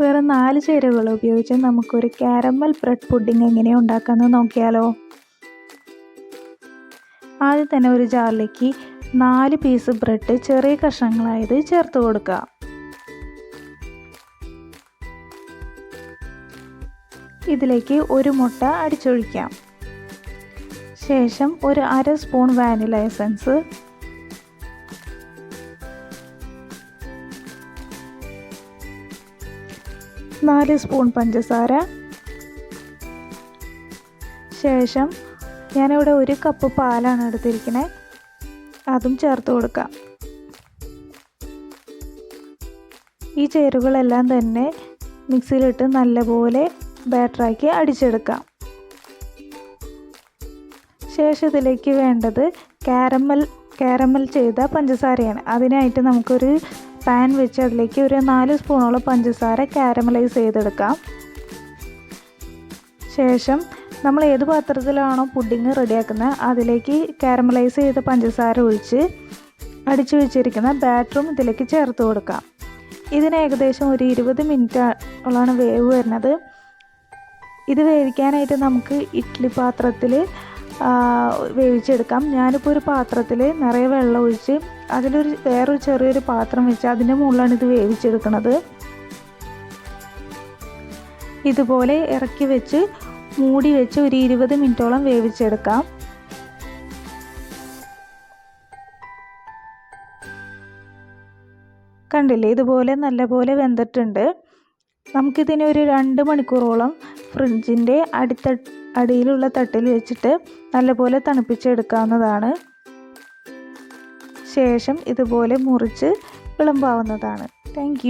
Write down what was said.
വേറെ നാല് ചേരുവകൾ ഉപയോഗിച്ച് നമുക്കൊരു കാരമൽ ബ്രെഡ് പുഡിംഗ് എങ്ങനെ ഉണ്ടാക്കാമെന്ന് നോക്കിയാലോ. ആദ്യം തന്നെ ഒരു ജാറിലേക്ക് നാല് പീസ് ബ്രെഡ് ചെറിയ കഷ്ണങ്ങളായത് ചേർത്ത് കൊടുക്കുക. ഇതിലേക്ക് ഒരു മുട്ട അടിച്ചൊഴിക്കാം. ശേഷം ഒരു അര സ്പൂൺ വാനില എസൻസ് നാല് സ്പൂൺ പഞ്ചസാര. ശേഷം ഞാനിവിടെ ഒരു കപ്പ് പാലാണ് എടുത്തിരിക്കുന്നത് അതും ചേർത്ത് കൊടുക്കാം. ഈ ചേരുവകളെല്ലാം തന്നെ മിക്സിയിലിട്ട് നല്ലപോലെ ബാറ്ററാക്കി അടിച്ചെടുക്കാം. ശേഷം ഇതിലേക്ക് വേണ്ടത് കാരമൽ കാരമൽ ചെയ്ത പഞ്ചസാരയാണ്. അതിനായിട്ട് നമുക്കൊരു പാൻ വെച്ച് അതിലേക്ക് ഒരു നാല് സ്പൂണോളം പഞ്ചസാര കാരമലൈസ് ചെയ്തെടുക്കാം. ശേഷം നമ്മൾ ഏത് പാത്രത്തിലാണോ പുഡിങ് റെഡിയാക്കുന്നത് അതിലേക്ക് കാരമലൈസ് ചെയ്ത പഞ്ചസാര ഒഴിച്ച് അടിച്ചു വെച്ചിരിക്കുന്ന ബാറ്ററും ഇതിലേക്ക് ചേർത്ത് കൊടുക്കാം. ഇതിന് ഏകദേശം ഒരു ഇരുപത് മിനിറ്റോളാണ് വേവ് വരുന്നത്. ഇത് വേവിക്കാനായിട്ട് നമുക്ക് ഇഡ്ഡലി പാത്രത്തിൽ വേവിച്ചെടുക്കാം. ഞാനിപ്പോൾ ഒരു പാത്രത്തിൽ നിറയെ വെള്ളം ഒഴിച്ച് അതിലൊരു വേറൊരു ചെറിയൊരു പാത്രം വെച്ച് അതിന്റെ മുകളിലാണ് ഇത് വേവിച്ചെടുക്കുന്നത് ഇതുപോലെ ഇറക്കി വെച്ച് മൂടി വെച്ച് ഒരു ഇരുപത് മിനിറ്റോളം വേവിച്ചെടുക്കാം. കണ്ടില്ലേ? ഇതുപോലെ നല്ലപോലെ വെന്തിട്ടുണ്ട്. നമുക്കിതിനെ ഒരു രണ്ട് മണിക്കൂറോളം ഫ്രിഡ്ജിന്റെ അടിത്ത അടിയിലുള്ള തട്ടിൽ വെച്ചിട്ട് നല്ലപോലെ തണുപ്പിച്ചെടുക്കാവുന്നതാണ്. ശേഷം ഇതുപോലെ മുറിച്ച് വിളമ്പാവുന്നതാണ്. താങ്ക്